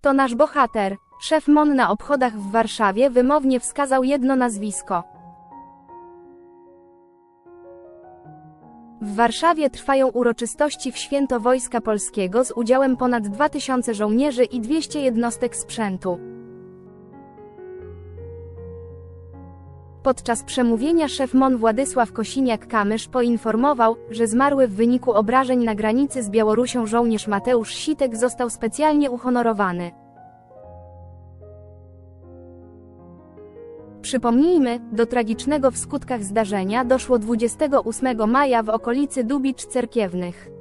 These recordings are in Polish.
To nasz bohater. Szef MON na obchodach w Warszawie wymownie wskazał jedno nazwisko. W Warszawie trwają uroczystości w święto Wojska Polskiego z udziałem ponad 2000 żołnierzy i 200 jednostek sprzętu. Podczas przemówienia szef MON Władysław Kosiniak-Kamysz poinformował, że zmarły w wyniku obrażeń na granicy z Białorusią żołnierz Mateusz Sitek został specjalnie uhonorowany. Przypomnijmy, do tragicznego w skutkach zdarzenia doszło 28 maja w okolicy Dubicz Cerkiewnych.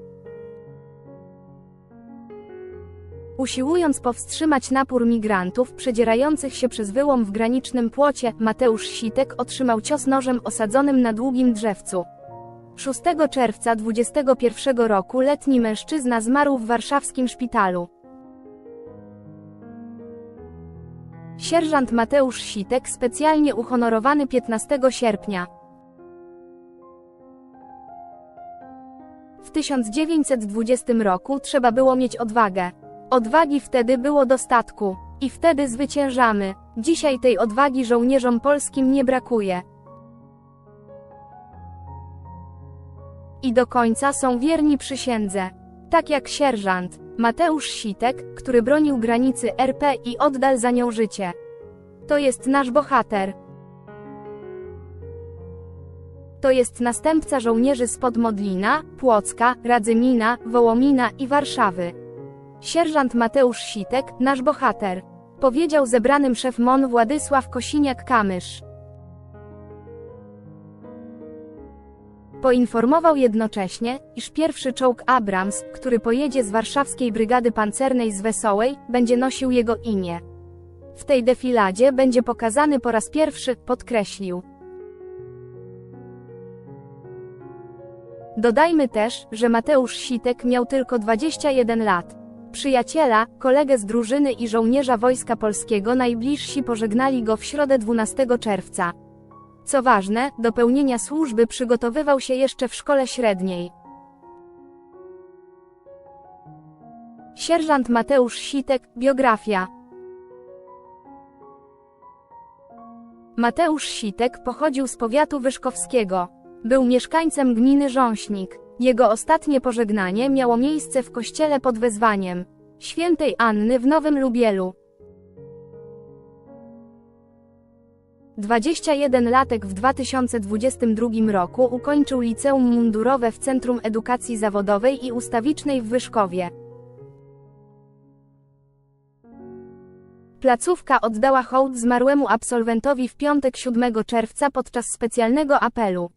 Usiłując powstrzymać napór migrantów przedzierających się przez wyłom w granicznym płocie, Mateusz Sitek otrzymał cios nożem osadzonym na długim drzewcu. 6 czerwca 21 roku letni mężczyzna zmarł w warszawskim szpitalu. Sierżant Mateusz Sitek specjalnie uhonorowany 15 sierpnia. W 1920 roku trzeba było mieć odwagę. Odwagi wtedy było dostatku. I wtedy zwyciężamy. Dzisiaj tej odwagi żołnierzom polskim nie brakuje. I do końca są wierni przysiędze. Tak jak sierżant Mateusz Sitek, który bronił granicy RP i oddał za nią życie. To jest nasz bohater. To jest następca żołnierzy spod Modlina, Płocka, Radzymina, Wołomina i Warszawy. Sierżant Mateusz Sitek, nasz bohater. Powiedział zebranym szef MON Władysław Kosiniak-Kamysz. Poinformował jednocześnie, iż pierwszy czołg Abrams, który pojedzie z warszawskiej brygady pancernej z Wesołej, będzie nosił jego imię. W tej defiladzie będzie pokazany po raz pierwszy, podkreślił. Dodajmy też, że Mateusz Sitek miał tylko 21 lat. Przyjaciela, kolegę z drużyny i żołnierza Wojska Polskiego najbliżsi pożegnali go w środę 12 czerwca. Co ważne, do pełnienia służby przygotowywał się jeszcze w szkole średniej. Sierżant Mateusz Sitek, biografia. Mateusz Sitek pochodził z powiatu wyszkowskiego. Był mieszkańcem gminy Rząśnik. Jego ostatnie pożegnanie miało miejsce w kościele pod wezwaniem świętej Anny w Nowym Lubielu. 21-latek w 2022 roku ukończył liceum mundurowe w Centrum Edukacji Zawodowej i Ustawicznej w Wyszkowie. Placówka oddała hołd zmarłemu absolwentowi w piątek 7 czerwca podczas specjalnego apelu.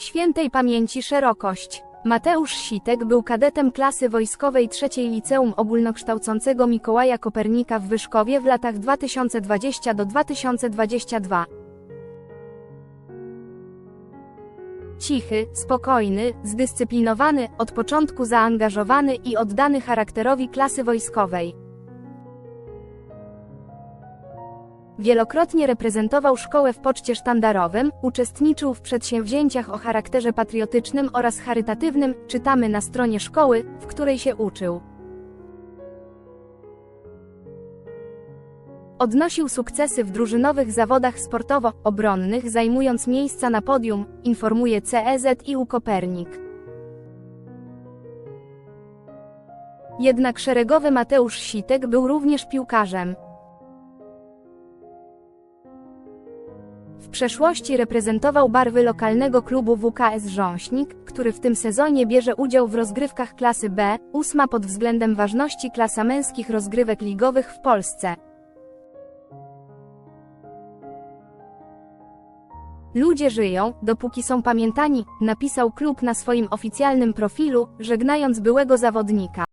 Świętej pamięci szerokość. Mateusz Sitek był kadetem klasy wojskowej trzeciej Liceum Ogólnokształcącego Mikołaja Kopernika w Wyszkowie w latach 2020 do 2022. Cichy, spokojny, zdyscyplinowany, od początku zaangażowany i oddany charakterowi klasy wojskowej. Wielokrotnie reprezentował szkołę w poczcie sztandarowym, uczestniczył w przedsięwzięciach o charakterze patriotycznym oraz charytatywnym, czytamy na stronie szkoły, w której się uczył. Odnosił sukcesy w drużynowych zawodach sportowo-obronnych, zajmując miejsca na podium, informuje CEZ i U Kopernik. Jednak szeregowy Mateusz Sitek był również piłkarzem. W przeszłości reprezentował barwy lokalnego klubu WKS Rząśnik, który w tym sezonie bierze udział w rozgrywkach klasy B, ósma pod względem ważności klasa męskich rozgrywek ligowych w Polsce. Ludzie żyją, dopóki są pamiętani, napisał klub na swoim oficjalnym profilu, żegnając byłego zawodnika.